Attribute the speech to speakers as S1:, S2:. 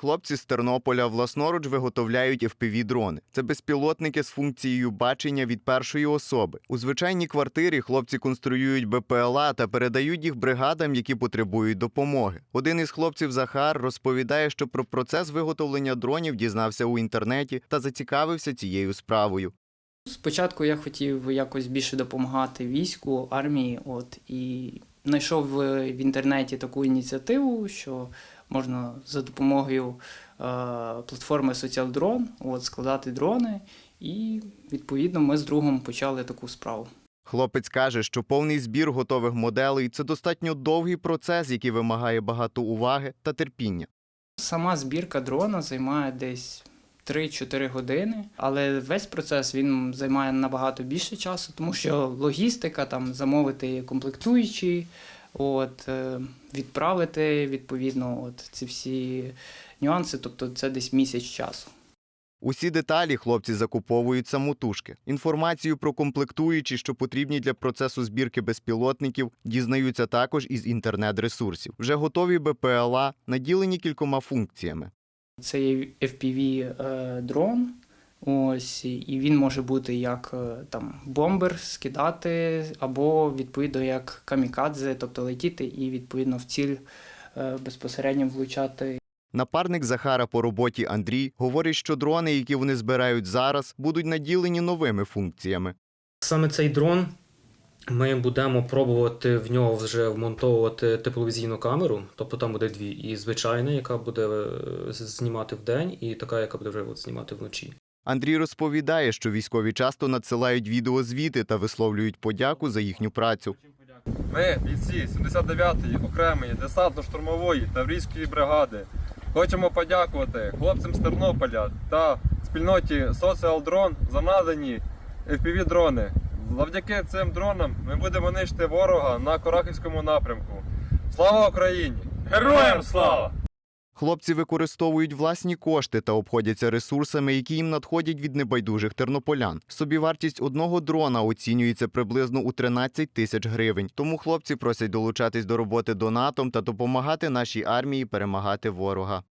S1: Хлопці з Тернополя власноруч виготовляють FPV-дрони. Це безпілотники з функцією бачення від першої особи. У звичайній квартирі хлопці конструюють БПЛА та передають їх бригадам, які потребують допомоги. Один із хлопців Захар розповідає, що про процес виготовлення дронів дізнався у інтернеті та зацікавився цією справою.
S2: Спочатку я хотів якось більше допомагати війську, армії, от і знайшов в, в інтернеті таку ініціативу, що можна за допомогою е, платформи SocialDrone от, складати дрони, і відповідно ми з другом почали таку справу.
S1: Хлопець каже, що повний збір готових моделей це достатньо довгий процес, який вимагає багато уваги та терпіння.
S2: Сама збірка дрона займає десь 3-4 години, але весь процес він займає набагато більше часу, тому що логістика, там замовити комплектуючі, от, е, відправити відповідно от, ці всі нюанси, тобто це десь місяць часу.
S1: Усі деталі хлопці закуповують самотужки. Інформацію про комплектуючі, що потрібні для процесу збірки безпілотників, дізнаються також із інтернет-ресурсів. Вже готові БПЛА, наділені кількома функціями.
S2: Це є FPV е, дрон. Ось, і він може бути як е, там бомбер скидати, або відповідно як камікадзе, тобто летіти і відповідно в ціль е, безпосередньо влучати.
S1: Напарник Захара по роботі Андрій говорить, що дрони, які вони збирають зараз, будуть наділені новими функціями.
S3: Саме цей дрон ми будемо пробувати в нього вже вмонтовувати тепловізійну камеру, тобто там буде дві. І звичайна, яка буде е, знімати вдень, і така, яка буде вже знімати вночі.
S1: Андрій розповідає, що військові часто надсилають відеозвіти та висловлюють подяку за їхню працю.
S4: Ми, бійці 79-ї окремої десантно-штурмової таврійської бригади, хочемо подякувати хлопцям з Тернополя та спільноті Social Drone за надані FPV-дрони. Завдяки цим дронам ми будемо нищити ворога на Корахівському напрямку. Слава Україні! Героям слава!
S1: Хлопці використовують власні кошти та обходяться ресурсами, які їм надходять від небайдужих тернополян. Собівартість одного дрона оцінюється приблизно у 13 тисяч гривень. Тому хлопці просять долучатись до роботи донатом та допомагати нашій армії перемагати ворога.